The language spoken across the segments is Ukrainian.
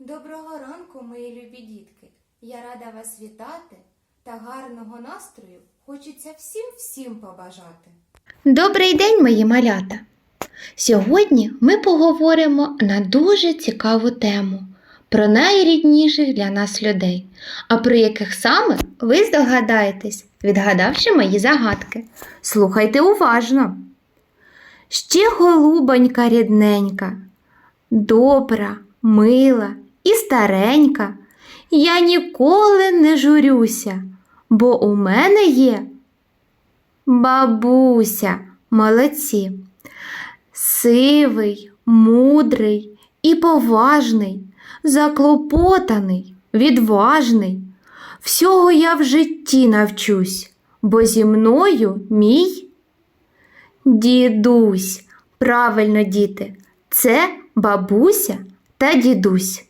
Доброго ранку, мої любі дітки! Я рада вас вітати та гарного настрою хочеться всім всім побажати. Добрий день, мої малята! Сьогодні ми поговоримо на дуже цікаву тему про найрідніших для нас людей, а про яких саме ви здогадаєтесь, відгадавши мої загадки. Слухайте уважно. Ще голубонька рідненька, добра, мила і старенька. Я ніколи не журюся, бо у мене є Бабуся, молодці. Сивий, мудрий і поважний, заклопотаний, відважний. Всього я в житті навчусь, бо зі мною мій дідусь. Правильно, діти, це бабуся та дідусь.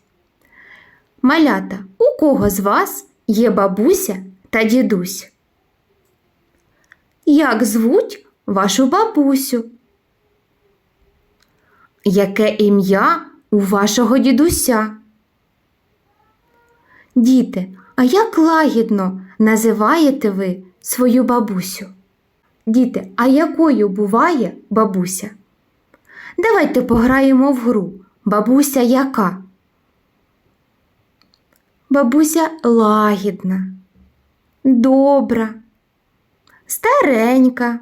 Малята, у кого з вас є бабуся та дідусь? Як звуть вашу бабусю? Яке ім'я у вашого дідуся? Діти, а як лагідно називаєте ви свою бабусю? Діти, а якою буває бабуся? Давайте пограємо в гру. Бабуся яка? Бабуся лагідна, добра старенька,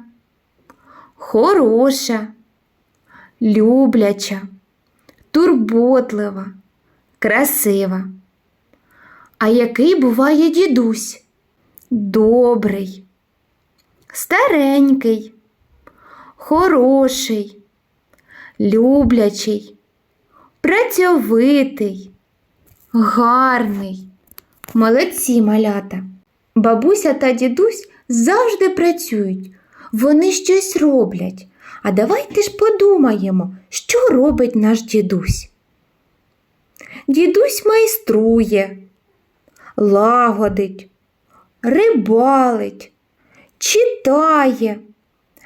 хороша, любляча, турботлива, красива. А який буває дідусь? Добрий, старенький, хороший, люблячий, працьовитий, гарний. Молодці малята. Бабуся та дідусь завжди працюють, вони щось роблять. А давайте ж подумаємо, що робить наш дідусь. Дідусь майструє, лагодить, рибалить, читає.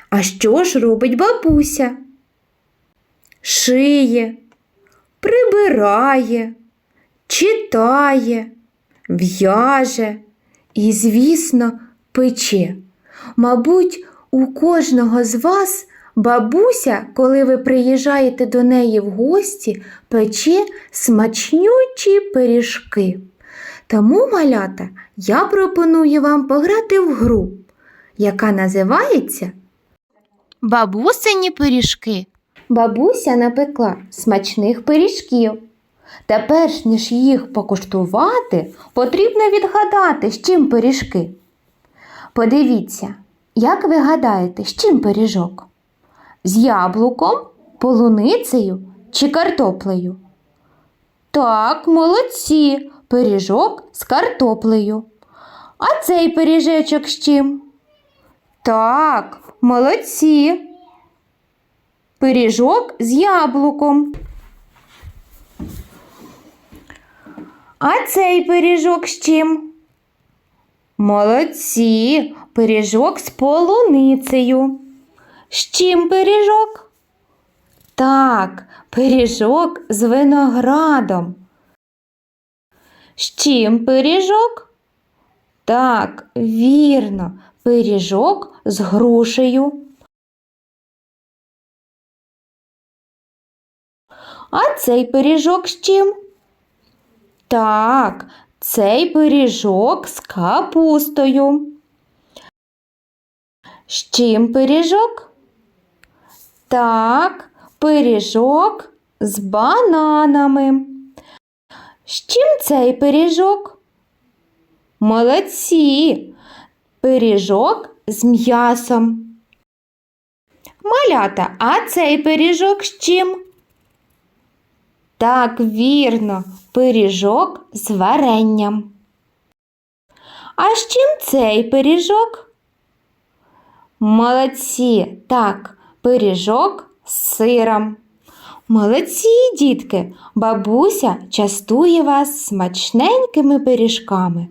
А що ж робить бабуся? Шиє, прибирає, читає, в'яже і, звісно, пече. Мабуть, у кожного з вас бабуся, коли ви приїжджаєте до неї в гості, пече смачнючі пиріжки. Тому, малята, я пропоную вам пограти в гру, яка називається Бабусині пиріжки. Бабуся напекла смачних пиріжків. Та перш ніж їх покуштувати, потрібно відгадати, з чим пиріжки. Подивіться, як ви гадаєте, з чим пиріжок? З яблуком, полуницею чи картоплею? Так, молодці, пиріжок з картоплею. А цей пиріжечок з чим? Так, молодці. Пиріжок з яблуком. А цей пиріжок з чим? Молодці, пиріжок з полуницею. З чим пиріжок? Так, пиріжок з виноградом. З чим пиріжок? Так, вірно, пиріжок з грушею. А цей пиріжок з чим? Так, цей пиріжок з капустою. З чим пиріжок? Так, пиріжок з бананами. З чим цей пиріжок? Молодці. Пиріжок з м'ясом. Малята, а цей пиріжок з чим? Так, вірно, пиріжок з варенням. А з чим цей пиріжок? Молодці, так, пиріжок з сиром. Молодці, дітки, бабуся частує вас смачненькими пиріжками.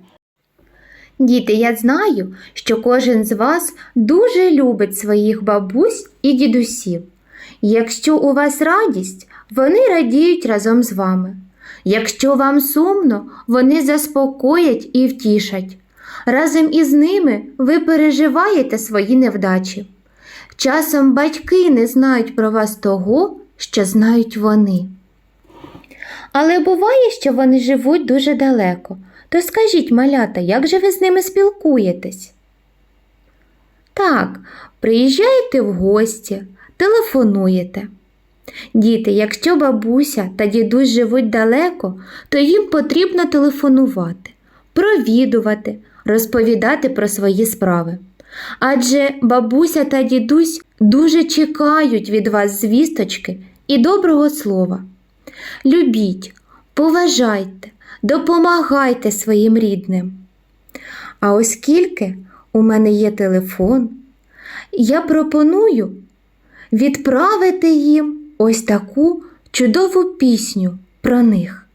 Діти, я знаю, що кожен з вас дуже любить своїх бабусь і дідусів. Якщо у вас радість, вони радіють разом з вами. Якщо вам сумно, вони заспокоять і втішать. Разом із ними ви переживаєте свої невдачі. Часом батьки не знають про вас того, що знають вони. Але буває, що вони живуть дуже далеко. То скажіть, малята, як же ви з ними спілкуєтесь? Так, приїжджаєте в гості, телефонуєте. Діти, якщо бабуся та дідусь живуть далеко, то їм потрібно телефонувати, провідувати, розповідати про свої справи. Адже бабуся та дідусь дуже чекають від вас звісточки і доброго слова. Любіть, поважайте, допомагайте своїм рідним. А оскільки у мене є телефон, я пропоную відправити їм ось таку чудову пісню про них.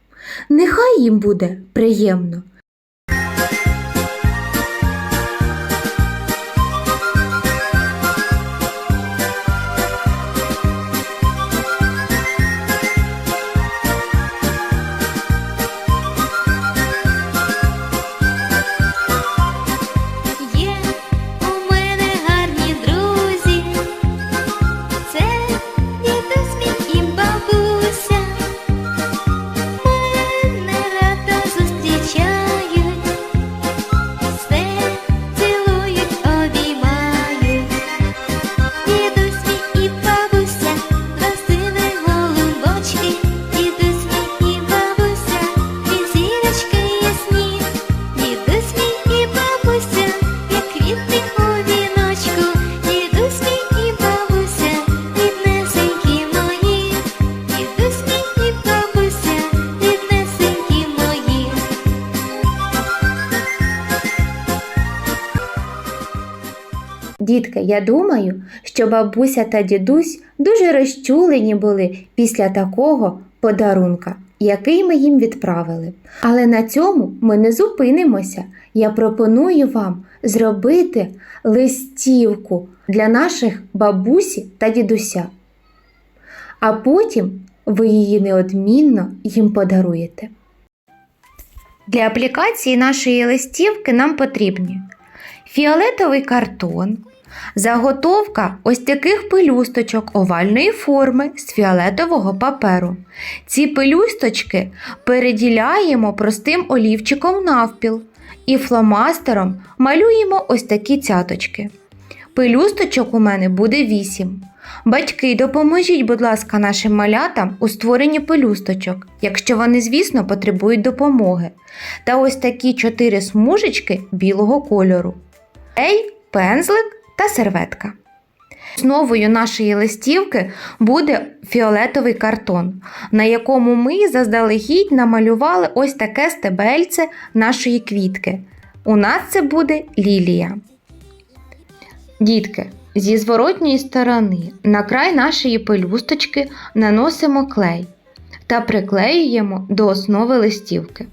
Нехай їм буде приємно. Дітки, я думаю, що бабуся та дідусь дуже розчулені були після такого подарунка, який ми їм відправили. Але на цьому ми не зупинимося. Я пропоную вам зробити листівку для наших бабусі та дідуся. А потім ви її неодмінно їм подаруєте. Для аплікації нашої листівки нам потрібні фіолетовий картон, заготовка ось таких пелюсточок овальної форми з фіолетового паперу. Ці пелюсточки переділяємо простим олівчиком навпіл і фломастером малюємо ось такі цяточки. Пелюсточок у мене буде 8. Батьки, допоможіть, будь ласка, нашим малятам у створенні пелюсточок, якщо вони, звісно, потребують допомоги. Та ось такі чотири смужечки білого кольору. Ей, пензлик та серветка. Основою нашої листівки буде фіолетовий картон, на якому ми заздалегідь намалювали ось таке стебельце нашої квітки. У нас це буде лілія. Дітки, зі зворотньої сторони на край нашої пелюсточки наносимо клей та приклеюємо до основи листівки.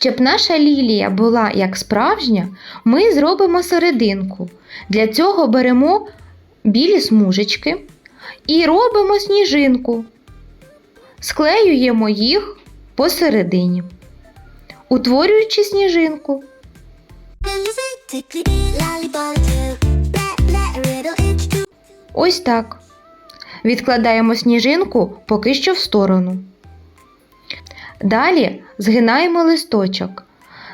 Щоб наша лілія була як справжня, ми зробимо серединку. Для цього беремо білі смужечки і робимо сніжинку. Склеюємо їх посередині, утворюючи сніжинку. Ось так. Відкладаємо сніжинку поки що в сторону. Далі згинаємо листочок,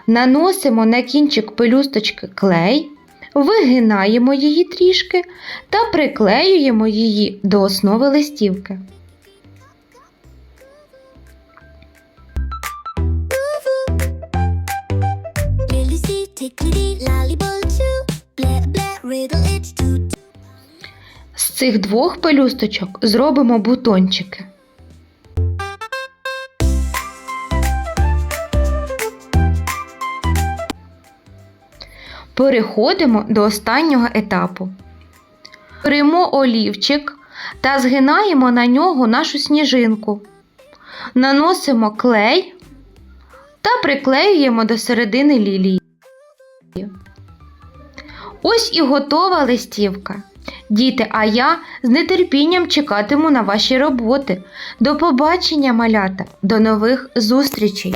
наносимо на кінчик пелюсточки клей, вигинаємо її трішки та приклеюємо її до основи листівки. З цих двох пелюсточок зробимо бутончики. Переходимо до останнього етапу. Беремо олівчик та згинаємо на нього нашу сніжинку. Наносимо клей та приклеюємо до середини лілії. Ось і готова листівка. Діти, а я з нетерпінням чекатиму на ваші роботи. До побачення, малята, до нових зустрічей!